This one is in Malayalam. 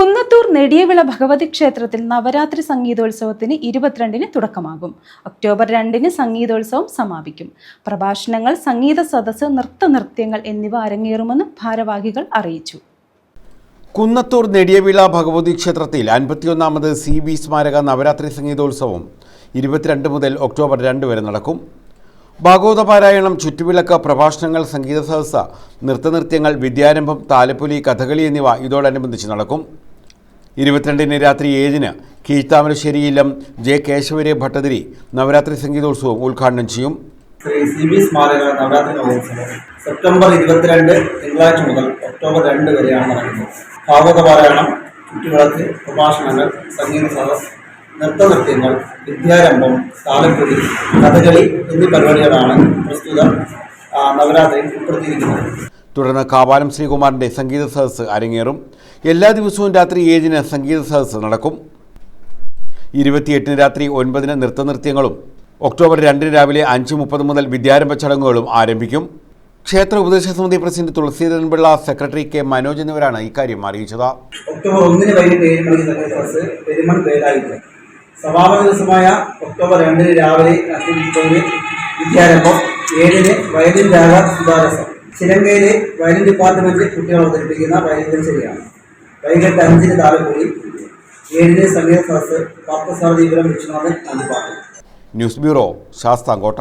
കുന്നത്തൂർ നെടിയവിള ഭഗവതി ക്ഷേത്രത്തിൽ നവരാത്രി സംഗീതോത്സവത്തിന് ഇരുപത്തിരണ്ടിന് തുടക്കമാകും. ഒക്ടോബർ രണ്ടിന് സംഗീതോത്സവം സമാപിക്കും. പ്രഭാഷണങ്ങൾ സംഗീത സദസ്സ് നൃത്തനൃത്യങ്ങൾ എന്നിവ അരങ്ങേറുമെന്ന് ഭാരവാഹികൾ അറിയിച്ചു. കുന്നത്തൂർ നെടിയവിള ഭഗവതി ക്ഷേത്രത്തിൽ അൻപത്തിയൊന്നാമത് സി ബി സ്മാരക നവരാത്രി സംഗീതോത്സവം ഇരുപത്തിരണ്ട് മുതൽ ഒക്ടോബർ രണ്ട് വരെ നടക്കും. ഭാഗവത പാരായണം ചുറ്റുവിളക്ക് പ്രഭാഷണങ്ങൾ സംഗീത സദസ്സ നൃത്തനൃത്യങ്ങൾ വിദ്യാരംഭം താലപ്പൊലി കഥകളി എന്നിവ ഇതോടനുബന്ധിച്ച് നടക്കും. ഇരുപത്തിരണ്ടിന് രാത്രി ഏഴിന് കീഴ്ത്താമരശ്ശേരിയിലും ജെ കേശവരെ ഭട്ടതിരി നവരാത്രി സംഗീതോത്സവം ഉദ്ഘാടനം ചെയ്യും. സി ബി സ്മാരക നവരാത്രി മഹോത്സവം സെപ്റ്റംബർ ഇരുപത്തിരണ്ട് തിങ്കളാഴ്ച മുതൽ ഒക്ടോബർ രണ്ട് വരെയാണ് നടക്കുന്നത്. ഭാഗവത പാരായണം ചുറ്റുവിളക്ക് പ്രഭാഷണങ്ങൾ സംഗീത സദസ് നൃത്തനൃത്യങ്ങൾ വിദ്യാരംഭം താലപ്പൊലി കഥകളി എന്നീ പരിപാടികളാണ് പ്രസ്തുത നവരാത്രി ഉൾപ്പെടുത്തിയിരിക്കുന്നത്. തുടർന്ന് കാവാലം ശ്രീകുമാറിന്റെ സംഗീത സദസ്സ് അരങ്ങേറും. എല്ലാ ദിവസവും രാത്രി ഏഴിന് സംഗീത സദസ്സ് നടക്കും. ഇരുപത്തിയെട്ടിന് രാത്രി ഒൻപതിന് നൃത്തനൃത്യങ്ങളും ഒക്ടോബർ രണ്ടിന് രാവിലെ അഞ്ച് മുപ്പത് മുതൽ വിദ്യാരംഭ ചടങ്ങുകളും ആരംഭിക്കും. ക്ഷേത്ര ഉപദേശ സമിതി president Thulaseedharan Pillai secretary K Manoj എന്നിവരാണ് ഇക്കാര്യം അറിയിച്ചത്. ഒക്ടോബർ ഒന്നിന് വൈകിട്ട് മണിക്ക് സദസ് സമാപന ദിവസമായ ഒക്ടോബർ രണ്ടിന് രാവിലെ വിദ്യാരംഭം ഏഴിന് വയലിൻ രാഗ ചിലങ്കയിലെ വയലിൻ ഡിപ്പാർട്ട്മെന്റ് കുട്ടികൾ അവതരിപ്പിക്കുന്ന വയലിൻ ശരിയാണ് വൈകിട്ട് അഞ്ചിന് താലപ്പൊലി ഏഴിന് സംഗീത സദസ് പാർത്ഥസാരദീപുരം വിശ്വനാഥൻ പാട്ട് ന്യൂസ് ബ്യൂറോ ശാസ്താംകോട്ട.